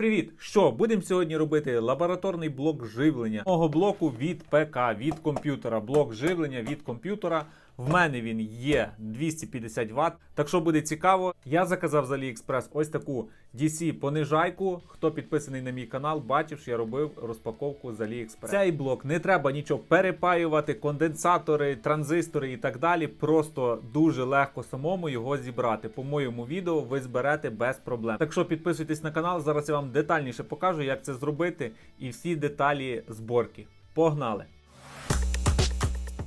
привіт! Що, будемо сьогодні робити лабораторний блок живлення мого блоку від ПК, від комп'ютера. Блок живлення від комп'ютера. В мене він є 250 Вт. Так що буде цікаво, я заказав з AliExpress ось таку DC понижайку. Хто підписаний на мій канал, бачив, що я робив розпаковку з AliExpress. Цей блок не треба нічого перепаювати, конденсатори, транзистори і так далі. Просто дуже легко самому його зібрати. По моєму відео ви зберете без проблем. Так що підписуйтесь на канал. Зараз я вам детальніше покажу, як це зробити, і всі деталі зборки. Погнали!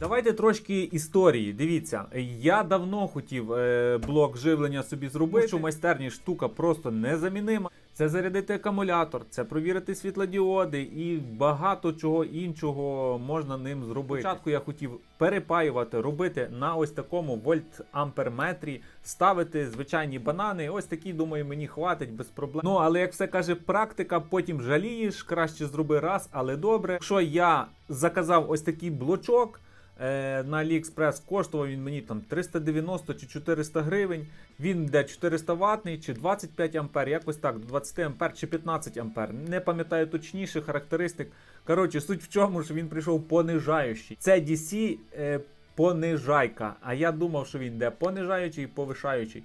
Давайте трошки історії. Дивіться, я давно хотів е, блок живлення собі зробити. що в майстерні штука просто незамінима. Це зарядити акумулятор, це провірити світлодіоди і багато чого іншого можна ним зробити. Спочатку я хотів перепаювати, робити на ось такому вольт-амперметрі, ставити звичайні банани. Ось такі, думаю, мені хватить без проблем. Ну але як все каже практика, потім жалієш, краще зроби раз, але добре. Якщо я заказав ось такий блочок. Е, на AliExpress коштував він мені там 390 чи 400 гривень. Він йде 400 ватний чи 25 ампер, якось так, 20 ампер чи 15 ампер. Не пам'ятаю точніше характеристик. Коротше, суть в чому, що він прийшов понижаючий. Це DC е, понижайка. А я думав, що він йде понижаючий і повишаючий.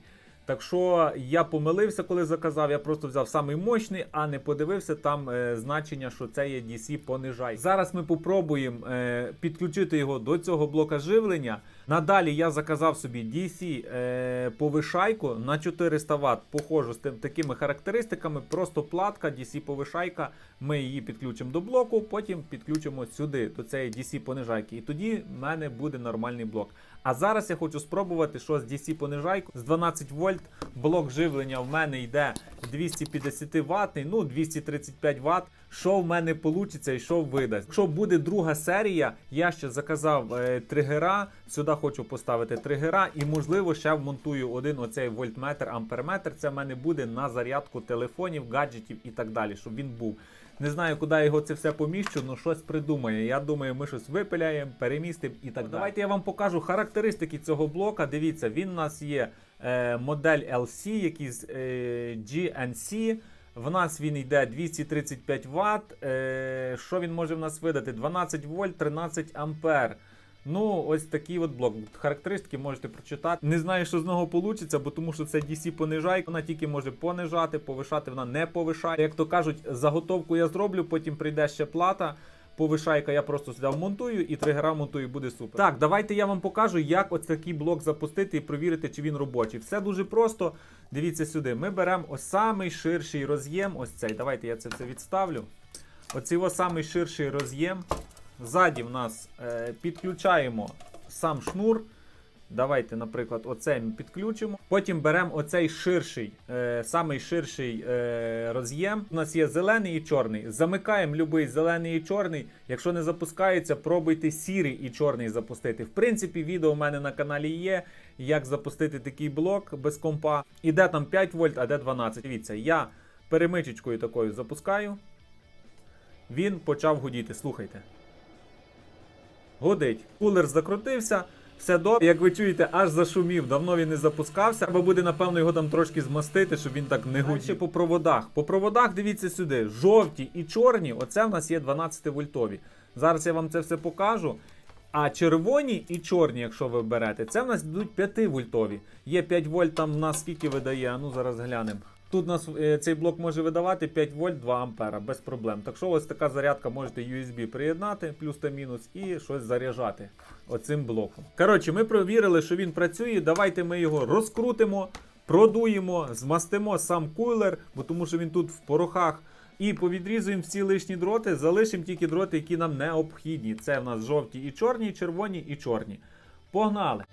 Так що я помилився, коли заказав. Я просто взяв самий мощний, а не подивився там е, значення, що це є DC понижай. Зараз ми попробуємо е, підключити його до цього блока живлення. Надалі я заказав собі DC е, повишайку на 400 Вт. Похожу з тим, такими характеристиками. Просто платка, DC повишайка. Ми її підключимо до блоку, потім підключимо сюди, до цієї DC понижайки. І тоді в мене буде нормальний блок. А зараз я хочу спробувати, що з DC понижайку з 12 вольт блок живлення в мене йде 250 ватний, ну 235 Вт. Що в мене вийде і що видасть. Якщо буде друга серія, я ще заказав е, тригера. Сюди хочу поставити тригера і, можливо, ще вмонтую один оцей вольтметр, амперметр. Це в мене буде на зарядку телефонів, гаджетів і так далі, щоб він був. Не знаю, куди його це все поміщу, але щось придумає. Я думаю, ми щось випиляємо, перемістимо і так далі. Давайте я вам покажу характеристики цього блока. Дивіться, він у нас є е, модель LC, якийсь е, GNC. В нас він йде 235 Вт. Е, що він може в нас видати? 12 вольт, 13 ампер. Ну, ось такий от блок. Характеристики можете прочитати. Не знаю, що з нього вийде, бо тому що це DC понижайка. Вона тільки може понижати, повишати, вона не повишає. Як то кажуть, заготовку я зроблю, потім прийде ще плата. Повишайка я просто сюди вмонтую і тригера монтую, буде супер. Так, давайте я вам покажу, як ось такий блок запустити і провірити, чи він робочий. Все дуже просто. Дивіться сюди. Ми беремо ось самий ширший роз'єм. Ось цей. Давайте я це все відставлю. Оцей ось самий ширший роз'єм. Ззаді в нас е, підключаємо сам шнур. Давайте, наприклад, оцей ми підключимо. Потім беремо оцей ширший, е, самий ширший е, роз'єм. У нас є зелений і чорний. Замикаємо будь-який зелений і чорний. Якщо не запускається, пробуйте сірий і чорний запустити. В принципі, відео у мене на каналі є, як запустити такий блок без компа. І де там 5 вольт, а де 12. Дивіться, я перемичечкою такою запускаю. Він почав гудіти. Слухайте. Годить. Кулер закрутився. Все добре. Як ви чуєте, аж зашумів. Давно він не запускався. Треба буде, напевно, його там трошки змастити, щоб він так не гудів. Ще по проводах. По проводах, дивіться сюди, жовті і чорні. Оце в нас є 12 вольтові. Зараз я вам це все покажу. А червоні і чорні, якщо ви берете, це в нас йдуть 5 вольтові. Є 5 вольт там в нас скільки видає. Ну зараз глянемо. Тут у нас е, цей блок може видавати 5 вольт 2 ампера без проблем. Так що ось така зарядка можете USB приєднати, плюс та мінус, і щось заряджати оцим блоком. Коротше, ми провірили, що він працює. Давайте ми його розкрутимо, продуємо, змастимо сам кулер, бо тому що він тут в порохах. І повідрізуємо всі лишні дроти, залишимо тільки дроти, які нам необхідні. Це в нас жовті і чорні, червоні і чорні. Погнали!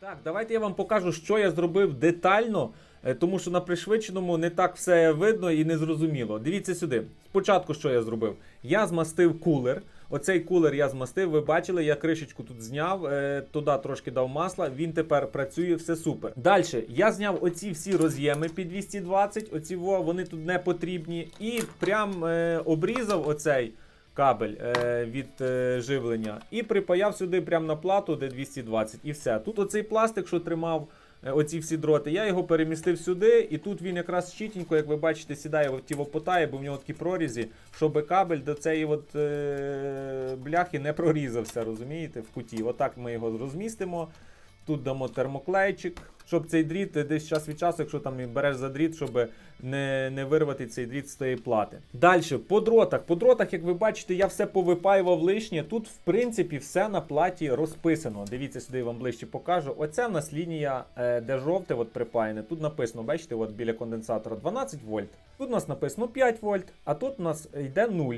Так, давайте я вам покажу, що я зробив детально, е, тому що на пришвидшеному не так все видно і не зрозуміло. Дивіться сюди. Спочатку, що я зробив? Я змастив кулер. Оцей кулер я змастив. Ви бачили, я кришечку тут зняв, е, туди трошки дав масла. Він тепер працює, все супер. Далі я зняв оці всі роз'єми під 220, оці во, вони тут не потрібні. І прям е, обрізав оцей кабель е, від е, живлення і припаяв сюди прямо на плату, де 220, і все. Тут оцей пластик, що тримав е, оці всі дроти, я його перемістив сюди, і тут він якраз чітенько, як ви бачите, сідає в ті вопотає, бо в нього такі прорізі, щоб кабель до цієї от, е, бляхи не прорізався, розумієте, в куті. Отак ми його розмістимо. Тут дамо термоклейчик, щоб цей дріт десь час від часу, якщо там береш за дріт, щоб не, не вирвати цей дріт з тієї плати. Далі, по дротах. По дротах, як ви бачите, я все повипаював лишнє. Тут, в принципі, все на платі розписано. Дивіться, сюди я вам ближче покажу. Оця в нас лінія, е, де жовте от припаяне. Тут написано, бачите, от біля конденсатора 12 вольт. Тут у нас написано 5 вольт, а тут у нас йде 0.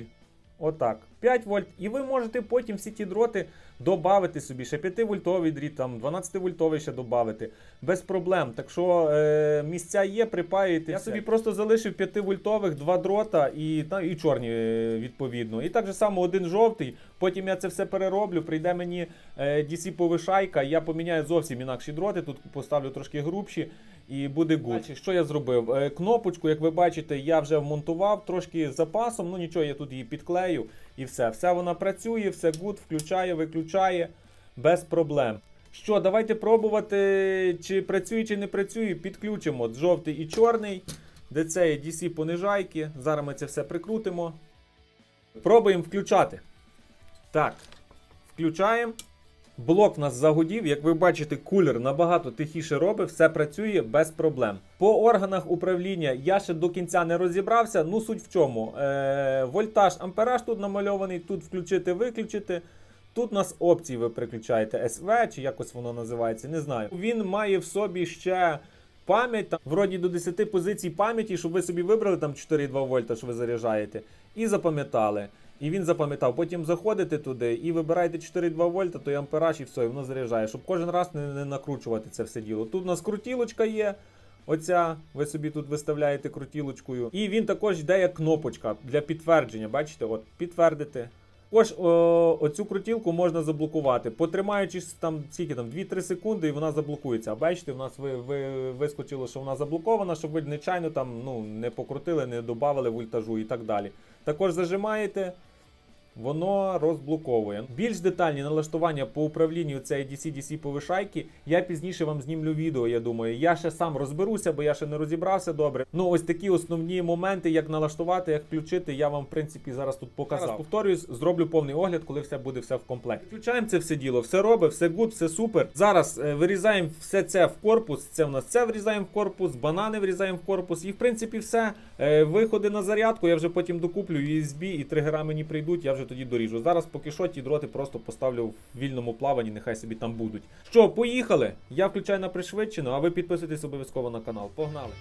Отак, 5 вольт. І ви можете потім всі ті дроти додати собі. Ще 5 вольтовий дріт, там 12 вольтовий ще додати. Без проблем. Так що е, місця є, припаюєте. Я собі просто залишив 5 вольтових, два дрота і, та, і чорні е, відповідно. І так же само один жовтий. Потім я це все перероблю. Прийде мені е, DC повишайка, я поміняю зовсім інакші дроти. Тут поставлю трошки грубші. І буде гуд. Що я зробив? Е, Кнопочку, як ви бачите, я вже вмонтував трошки з запасом. Ну нічого, я тут її підклею і все. Все вона працює, все гуд, включає, виключає без проблем. Що, давайте пробувати, чи працює, чи не працює. Підключимо жовтий і чорний. Де це є DC понижайки. Зараз ми це все прикрутимо. Пробуємо включати. Так, включаємо. Блок в нас загудів, як ви бачите, кулер набагато тихіше робить, все працює без проблем. По органах управління я ще до кінця не розібрався. Ну суть в чому. Е, вольтаж, ампераж тут намальований, тут включити, виключити. Тут у нас опції ви переключаєте СВ чи якось воно називається, не знаю. Він має в собі ще пам'ять, там, вроді до 10 позицій пам'яті, щоб ви собі вибрали там 4,2 вольта, що ви заряджаєте, і запам'ятали. І він запам'ятав. Потім заходите туди і вибираєте 4,2 вольта, то ампераж, і все, і воно заряджає, щоб кожен раз не, не накручувати це все діло. Тут у нас крутілочка є. Оця, ви собі тут виставляєте крутілочкою. І він також йде як кнопочка для підтвердження. Бачите, от підтвердити. Також о, оцю крутілку можна заблокувати. Потримаючись там скільки там 2-3 секунди, і вона заблокується. А бачите, в нас ви, ви, вискочило, що вона заблокована, щоб ви нечайно там ну, не покрутили, не додавали вольтажу і так далі. Також зажимаєте. Воно розблоковує. Більш детальні налаштування по управлінню цієї DC-DC повишайки я пізніше вам знімлю відео. Я думаю, я ще сам розберуся, бо я ще не розібрався добре. Ну ось такі основні моменти, як налаштувати, як включити, я вам в принципі зараз тут показав. Зараз повторюсь, зроблю повний огляд, коли все буде все в комплекті. Включаємо це все діло, все робить, все гуд, все супер. Зараз е, вирізаємо все це в корпус. Це в нас це врізаємо в корпус, банани врізаємо в корпус, і в принципі все. Е, виходи на зарядку. Я вже потім докуплю USB і тригера мені прийдуть. Я вже тоді доріжу. Зараз поки що ті дроти просто поставлю в вільному плаванні, нехай собі там будуть. Що, поїхали? Я включаю на пришвидшену, а ви підписуйтесь обов'язково на канал. Погнали!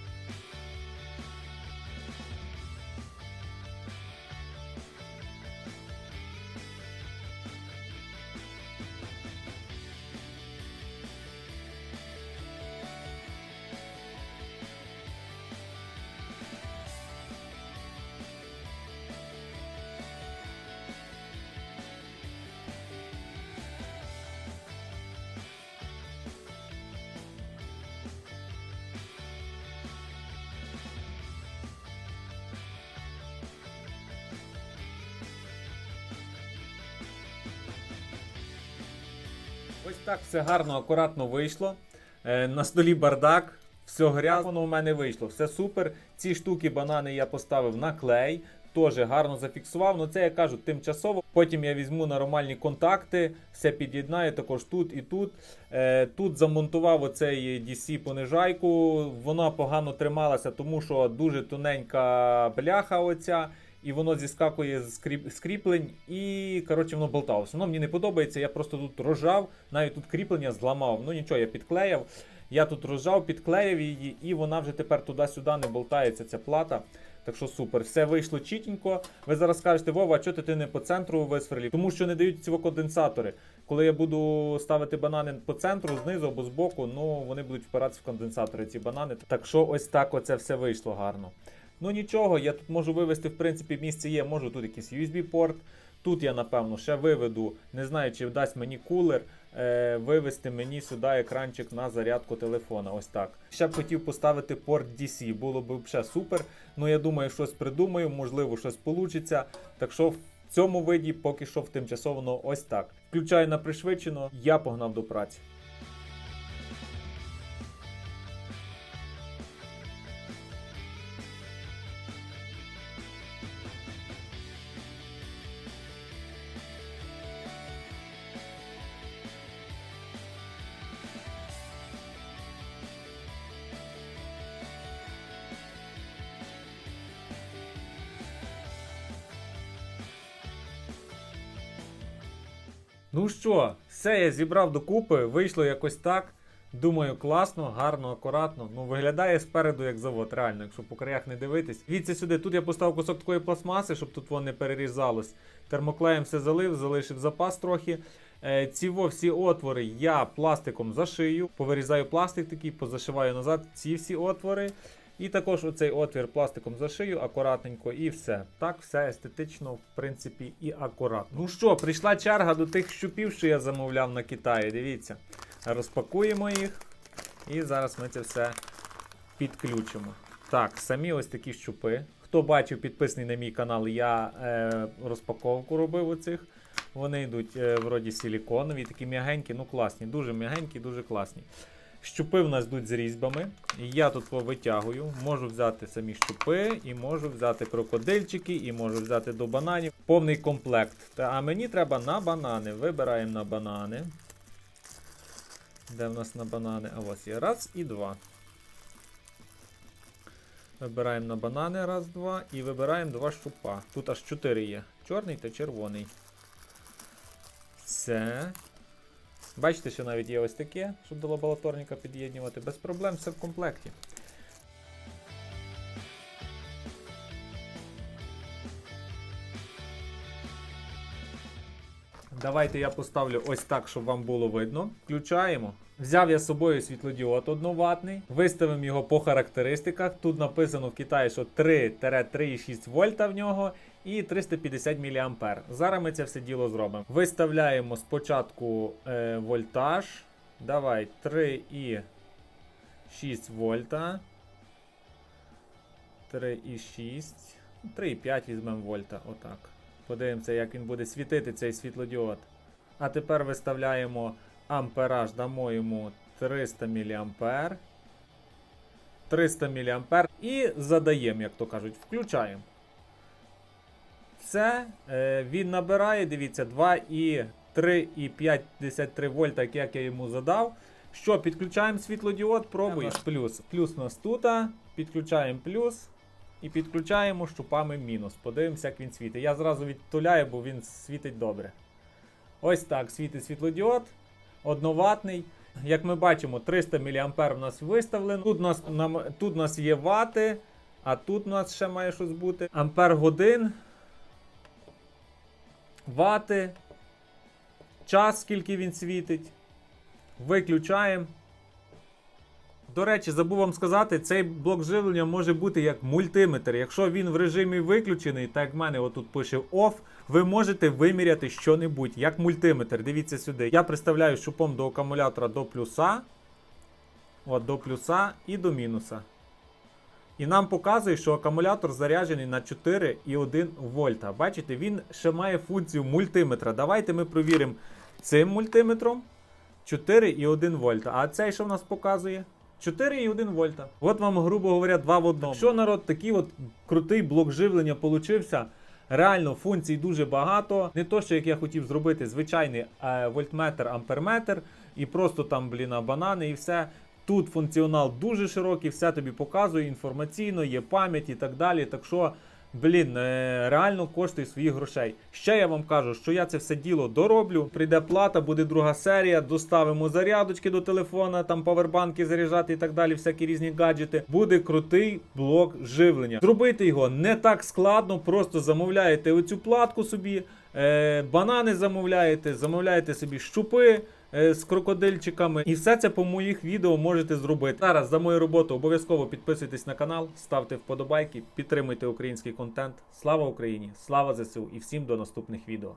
Ось так все гарно, акуратно вийшло. Е, на столі бардак, все грязно воно у мене вийшло. Все супер. Ці штуки банани я поставив на клей. Теж гарно зафіксував. Ну це я кажу тимчасово. Потім я візьму нормальні контакти, все під'єднаю також тут і тут. Е, тут замонтував оцей DC понижайку. Вона погано трималася, тому що дуже тоненька бляха. оця. І воно зіскакує з кріп- кріплень, і коротше воно болталося. Воно мені не подобається. Я просто тут рожав, навіть тут кріплення зламав. Ну нічого, я підклеяв. Я тут розжав, підклеїв її, і вона вже тепер туди-сюди не болтається ця плата. Так що супер, все вийшло чітенько. Ви зараз скажете, Вова, а чого ти не по центру висверлів? Тому що не дають ці конденсатори. Коли я буду ставити банани по центру, знизу або збоку, ну вони будуть впиратися в конденсатори ці банани. Так що ось так оце все вийшло гарно. Ну нічого, я тут можу вивести, в принципі, місце є, можу тут якийсь USB-порт. Тут я, напевно, ще виведу, не знаю, чи вдасть мені кулер, е, вивести мені сюди екранчик на зарядку телефона. Ось так. Ще б хотів поставити порт DC, було б ще супер. Ну я думаю, щось придумаю, можливо, щось вийде. Так що в цьому виді поки що в тимчасово ось так. Включаю на пришвидшено, я погнав до праці. Ну що, все я зібрав докупи, вийшло якось так. Думаю, класно, гарно, акуратно. Ну, виглядає спереду як завод, реально, якщо по краях не дивитись. Дивіться сюди, тут я поставив кусок такої пластмаси, щоб тут воно не перерізалось. Термоклеєм все залив, залишив запас трохи. Е, ці всі отвори я пластиком зашию, повирізаю пластик такий, позашиваю назад ці всі отвори. І також оцей отвір пластиком зашию акуратненько і все. Так, все естетично, в принципі, і акуратно. Ну що, прийшла черга до тих щупів, що я замовляв на Китаї. Дивіться. Розпакуємо їх. І зараз ми це все підключимо. Так, самі ось такі щупи. Хто бачив, підписаний на мій канал, я е, розпаковку робив оцих. Вони йдуть е, вроді силіконові, такі м'ягенькі, ну класні, дуже м'ягенькі, дуже класні. Щупи в нас йдуть з різьбами. Я тут витягую. Можу взяти самі щупи, і можу взяти крокодильчики, і можу взяти до бананів. Повний комплект. Та, а мені треба на банани. Вибираємо на банани. Де в нас на банани? А ось є раз і два. Вибираємо на банани раз, два. І вибираємо два щупа. Тут аж чотири є. Чорний та червоний. Все. Бачите, що навіть є ось таке, щоб до лабораторника під'єднувати. Без проблем все в комплекті. Давайте я поставлю ось так, щоб вам було видно. Включаємо. Взяв я з собою світлодіод одноватний, виставимо його по характеристиках. Тут написано в Китаї, що 3-3,6 вольта в нього і 350 мА. Зараз ми це все діло зробимо. Виставляємо спочатку е, вольтаж. Давай 3,6 вольта. 3,6. 3,5 візьмемо вольта. Отак. Подивимося, як він буде світити цей світлодіод. А тепер виставляємо ампераж, дамо йому 300 мА. 300 мА. І задаємо, як то кажуть, включаємо. Все, е, він набирає, дивіться, 2,3,53 вольта, як я йому задав. Що, підключаємо світлодіод, пробуємо. Плюс. Плюс у нас тут. Підключаємо плюс. І підключаємо щупами мінус. Подивимося, як він світить. Я зразу відтуляю, бо він світить добре. Ось так світить світлодіод. Одноватний. Як ми бачимо, 300 мА в нас виставлено. Тут у нас, тут у нас є вати, а тут у нас ще має щось бути. Ампер годин. Вати. Час, скільки він світить. Виключаємо. До речі, забув вам сказати, цей блок живлення може бути як мультиметр. Якщо він в режимі виключений, так як в мене отут пише OFF, ви можете виміряти що-небудь, як мультиметр. Дивіться сюди. Я представляю щупом до акумулятора до плюса. От, до плюса і до мінуса. І нам показує, що акумулятор заряджений на 4,1 вольта. Бачите, він ще має функцію мультиметра. Давайте ми провіримо цим мультиметром 4,1 вольта. А цей що в нас показує? 4,1 вольта. От вам, грубо говоря, два в одному. Що народ, такий от крутий блок живлення получився. Реально функцій дуже багато. Не то, що як я хотів зробити звичайний е, вольтметр, амперметр, і просто там, блін, банани і все. Тут функціонал дуже широкий, все тобі показує інформаційно, є пам'ять і так далі. Так що Блін, е, реально коштує своїх грошей. Ще я вам кажу, що я це все діло дороблю. Прийде плата, буде друга серія, доставимо зарядочки до телефона, там павербанки заряджати і так далі, всякі різні гаджети. Буде крутий блок живлення. Зробити його не так складно, просто замовляєте оцю платку собі, е, банани замовляєте, замовляєте собі щупи. Е, З крокодильчиками, і все це по моїх відео можете зробити. Зараз за мою роботу обов'язково підписуйтесь на канал, ставте вподобайки, підтримуйте український контент. Слава Україні! Слава ЗСУ і всім до наступних відео.